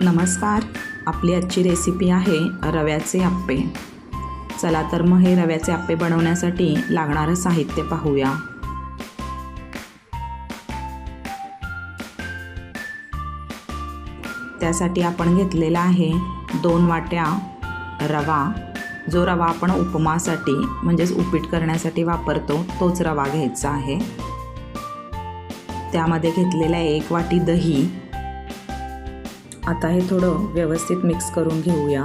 नमस्कार. आपली आजची रेसिपी आहे रव्याचे आप्पे. चला तर मग हे रव्याचे आप्पे बनवण्यासाठी लागणारं साहित्य पाहूया. त्यासाठी आपण घेतलेला आहे दोन वाट्या रवा. जो रवा आपण उपमासाठी म्हणजेच उपीट करण्यासाठी वापरतो तोच रवा घ्यायचा आहे. त्यामध्ये घेतलेला एक वाटी दही. आता हे थोडं व्यवस्थित मिक्स करून घेऊया.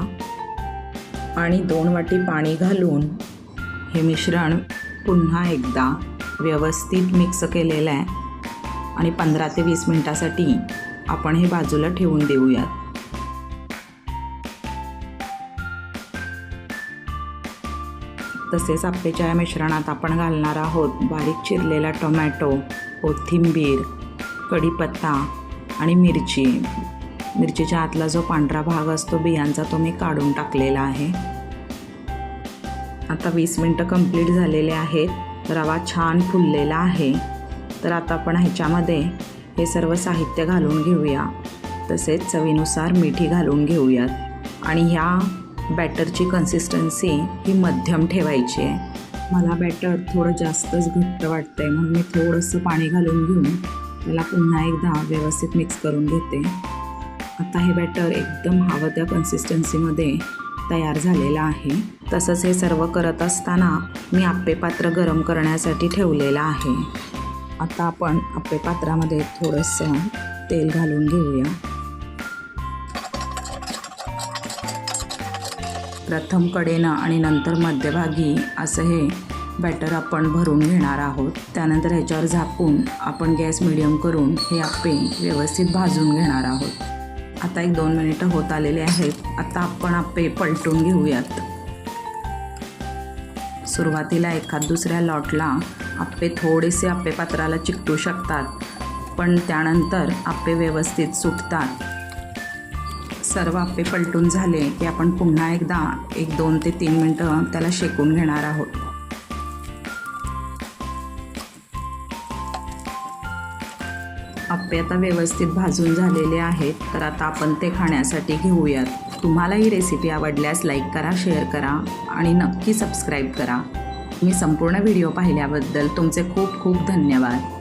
आणि दोन वाटी पाणी घालून हे मिश्रण पुन्हा एकदा व्यवस्थित मिक्स केलेलं आहे. आणि पंधरा ते वीस मिनटासाठी आपण हे बाजूला ठेवून देऊयात. तसेच आप्पेच्या या मिश्रणात आपण घालणार आहोत बारीक चिरलेला टोमॅटो कोथिंबीर कढीपत्ता आणि मिरची. मिरचीच्या आतला जो पांढरा भाग असतो बियांचा तो मी काढून टाकलेला आहे. आता वीस मिनटं कंप्लीट झालेले आहेत. रवा छान फुललेला आहे. तर आता आपण ह्याच्यामध्ये हे सर्व साहित्य घालून घेऊया. तसेच चवीनुसार मिठी घालून घेऊयात. आणि ह्या बॅटरची कन्सिस्टन्सी ही मध्यम ठेवायची आहे. मला बॅटर थोडं जास्तच घट्ट वाटतं आहे म्हणून मी थोडंसं पाणी घालून घेऊन त्याला पुन्हा एकदा व्यवस्थित मिक्स करून घेते. आता हे बॅटर एकदम हवं त्या कन्सिस्टन्सीमध्ये तयार झालेलं आहे. तसंच हे सर्व करत असताना मी आप्पे पात्र गरम करण्यासाठी ठेवलेलं आहे. आता आपण आप्पे पात्रामध्ये थोडंसं तेल घालून घेऊया. प्रथम कडेनं आणि नंतर मध्यभागी असं हे बॅटर आपण भरून घेणार आहोत. त्यानंतर ह्याच्यावर झाकून आपण गॅस मिडियम करून हे आप्पे व्यवस्थित भाजून घेणार आहोत. आता एक दोन मिनिटं होत आलेले आहेत. आता आपण आप्पे पलटून घेऊयात. सुरुवातीला एखाद दुसऱ्या लॉटला आप्पे थोडेसे आप्पे पात्राला चिकटू शकतात पण त्यानंतर आप्पे व्यवस्थित सुटतात सर्व आप्पे पलटून झाले की आपण पुन्हा एकदा एक दोन ते तीन मिनटं त्याला शेकून घेणार आहोत. आप्पे आता व्यवस्थित भाजून झालेले आहेत. तर आता आपण ते खाण्यासाठी घेऊयात. तुम्हाला ही रेसिपी आवडल्यास लाईक करा शेअर करा आणि नक्की सबस्क्राईब करा. मी संपूर्ण व्हिडिओ पाहिल्याबद्दल तुमचे खूप खूप धन्यवाद.